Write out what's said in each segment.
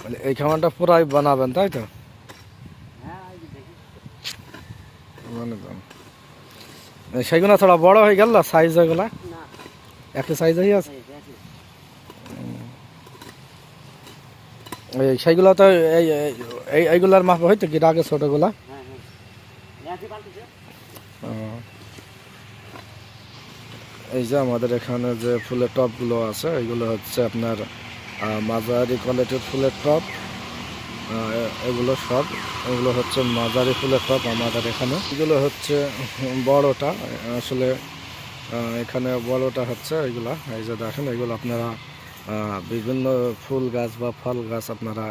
মানে এই খামারটা পুরাই বানাবেন, তাই তো? মানে সেইগুলো থোড়া বড় হয়ে গেল সাইজ এগুলা? না একই সাইজ হয়ে আছে? সেইগুলো তো এই, এই- এই, এইগুলার মাপ হয়তো কি আগে ছোটগুলা। এই যে আমাদের এখানে যে ফুলের টপগুলো আছে, এগুলো হচ্ছে আপনার মাঝারি কোয়ালিটির ফুলের টপ এগুলো সব, এগুলো হচ্ছে মাঝারি ফুলের টপ আমাদের এখানে। এগুলো হচ্ছে বড়টা, আসলে এখানে বড়টা হচ্ছে এগুলা, এই যে দেখেন, এগুলো আপনারা বিভিন্ন ফুল গাছ বা ফল গাছ আপনারা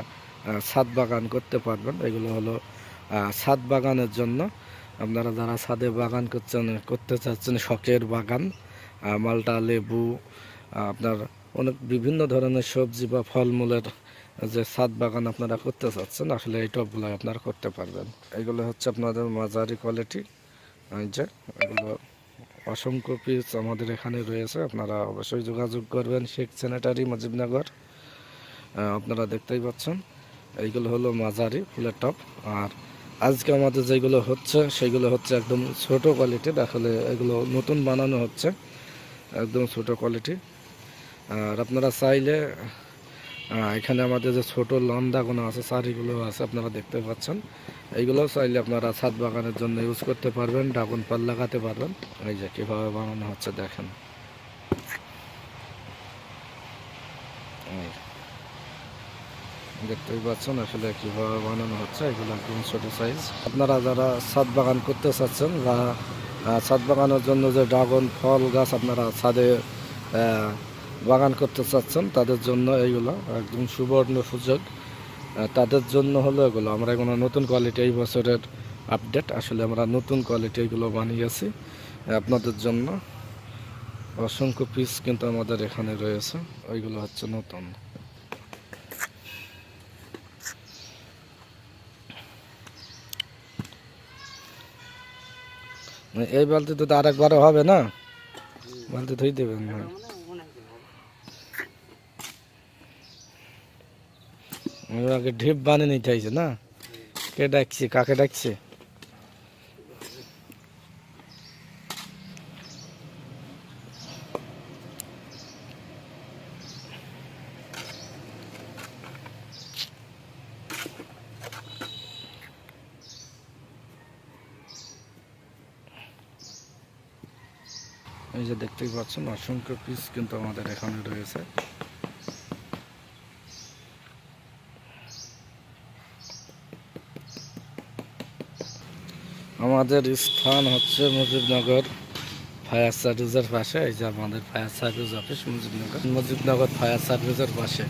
ছাদ বাগান করতে পারবেন। এগুলো হলো ছাদ বাগানের জন্য। আপনারা যারা ছাদে বাগান করছেন, করতে চাচ্ছেন, শখের বাগান মালটা, লেবু আপনার অনেক বিভিন্ন ধরনের সবজি বা ফলমূলের যে ছাদ বাগান আপনারা করতে চাচ্ছেন, আসলে এই টবগুলো আপনারা করতে পারবেন। এগুলো হচ্ছে আপনাদের মাঝারি কোয়ালিটি যে এগুলো অসংখ্য পিস আমাদের এখানে রয়েছে, আপনারা অবশ্যই যোগাযোগ করবেন শেখ স্যানিটারি মুজিবনগর আপনারা দেখতেই পাচ্ছেন, এইগুলো হলো মাঝারি ফুলের টপ। আর আজকে আমাদের যেগুলো হচ্ছে, সেগুলো হচ্ছে একদম ছোট কোয়ালিটির আসলে এগুলো নতুন বানানো হচ্ছে, একদম ছোট কোয়ালিটি আর আপনারা চাইলে এখানে আমাদের যে ছোট লন্দাগুলো আছে সারিগুলো আছে, আপনারা দেখতে পাচ্ছেন। এইগুলো চাইলে আপনারা ছাদ বাগানের জন্য ইউজ করতে পারবেন ড্রাগন পাল লাগাতে পারবেন। এই যে কীভাবে বানানো হচ্ছে দেখেন। দেখতেই পাচ্ছেন আসলে কীভাবে বানানো হচ্ছে, এগুলো একদম ছোট সাইজ আপনারা যারা ছাদ বাগান করতে চাচ্ছেন বা ছাদ বাগানের জন্য যে ড্রাগন ফল গাছ আপনারা ছাদে বাগান করতে চাচ্ছেন, তাদের জন্য এইগুলো একদম সুবর্ণ সুযোগ। তাদের জন্য হলো এগুলো। আমরা এগুলো নতুন কোয়ালিটি এই বছরের আপডেট আসলে আমরা নতুন কোয়ালিটি এগুলো বানিয়েছি। আপনাদের জন্য অসংখ্য পিস কিন্তু আমাদের এখানে রয়েছে। ওইগুলো হচ্ছে নতুন। এই বালতিতে তো আরেকবারও হবে না? বালতি ধুই দেবেন না আগে ঢিপ বানিয়ে নিতে চাইছে না? কে ডাকছে? কাকে ডাকছে? এই যে দেখতেই পাচ্ছেন, অসংখ্য পিস কিন্তু আমাদের এখানে রয়েছে। আমাদের স্থান হচ্ছে মুজিবনগর ফায়ার সার্ভিসের পাশে, এই যে আমাদের fire service office Mujibnagar. Mujibnagar fire সার্ভিসের পাশে।